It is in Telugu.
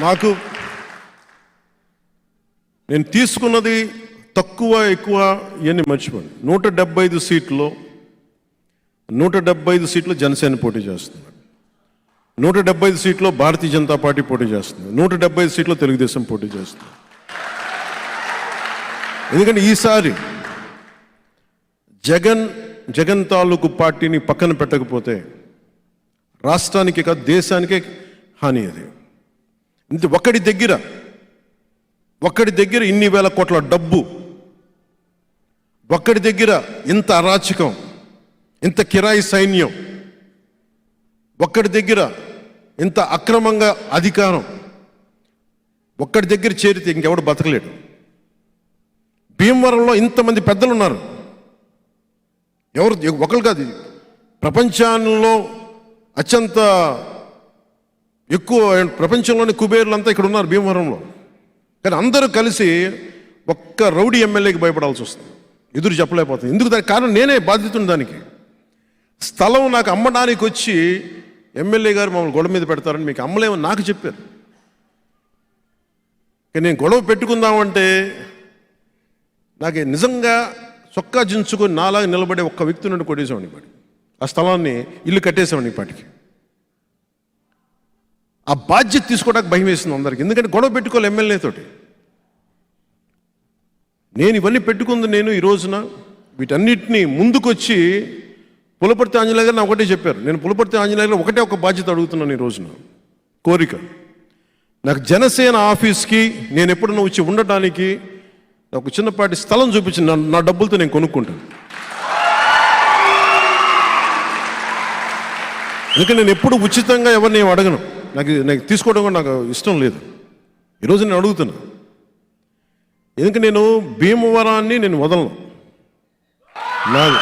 నాకు నేను తీసుకున్నది తక్కువ ఎక్కువ ఇవన్నీ మర్చిపోండి నూట డెబ్బై ఐదు సీట్లో నూట డెబ్బై ఐదు సీట్లు జనసేన పోటీ చేస్తుంది నూట డెబ్బై ఐదు సీట్లో భారతీయ జనతా పార్టీ పోటీ చేస్తుంది నూట డెబ్బై ఐదు సీట్లో తెలుగుదేశం పోటీ చేస్తుంది ఎందుకంటే ఈసారి జగన్ జగన్ తాలూకు పార్టీని పక్కన పెట్టకపోతే రాష్ట్రానికి కాదు దేశానికే హాని అది. ఇంత ఒక్కడి దగ్గర ఒక్కడి దగ్గర ఇన్ని వేల కోట్ల డబ్బు ఒక్కడి దగ్గర ఇంత అరాచకం ఇంత కిరాయి సైన్యం ఒక్కడి దగ్గర ఇంత అక్రమంగా అధికారం ఒక్కడి దగ్గర చేరితే ఇంకెవడు బతకలేడు. భీమవరంలో ఇంతమంది పెద్దలు ఉన్నారు ఎవరు ఒకరు కాదు ప్రపంచంలో అత్యంత ఎక్కువ ప్రపంచంలోని కుబేర్లంతా ఇక్కడ ఉన్నారు భీమవరంలో. కానీ అందరూ కలిసి ఒక్క రౌడీ ఎమ్మెల్యేకి భయపడాల్సి వస్తుంది. ఎదురు చెప్పలేకపోతుంది. ఎందుకు దానికి కారణం నేనే బాధితుని దానికి. స్థలం నాకు అమ్మడానికి వచ్చి ఎమ్మెల్యే గారు మమ్మల్ని గొడవ మీద పెడతారని మీకు అమ్మలేమని నాకు చెప్పారు. కానీ నేను గొడవ పెట్టుకుందామంటే నాకు నిజంగా చొక్కా జించుకొని నాలాగా నిలబడే ఒక్క వ్యక్తి నుండి కొట్టేసేవాడిని పాటి ఆ స్థలాన్ని ఇల్లు కట్టేసేవాడిని పాటికి. ఆ బాధ్యత తీసుకోవడానికి భయం వేసింది అందరికి. ఎందుకంటే గొడవ పెట్టుకోవాలి ఎమ్మెల్యే తోటి. నేను ఇవన్నీ పెట్టుకుంది నేను ఈ రోజున. వీటన్నిటిని ముందుకొచ్చి పులపర్తి ఆంజనేయ గారు నా ఒకటే చెప్పారు. నేను పులపర్తి ఆంజనేయ గారు ఒకటే ఒక బాధ్యత అడుగుతున్నాను ఈ రోజున. కోరిక. నాకు జనసేన ఆఫీస్కి నేను ఎప్పుడన్నా వచ్చి ఉండటానికి ఒక చిన్నపాటి స్థలం చూపించి నా డబ్బులతో నేను కొనుక్కుంటాను. ఎందుకంటే నేను ఎప్పుడు ఉచితంగా ఎవరిని అడగను. నాకు నాకు తీసుకోవడం కూడా నాకు ఇష్టం లేదు. ఈరోజు నేను అడుగుతున్నా. ఎందుకంటే నేను భీమవరాన్ని నేను వదలను? నాది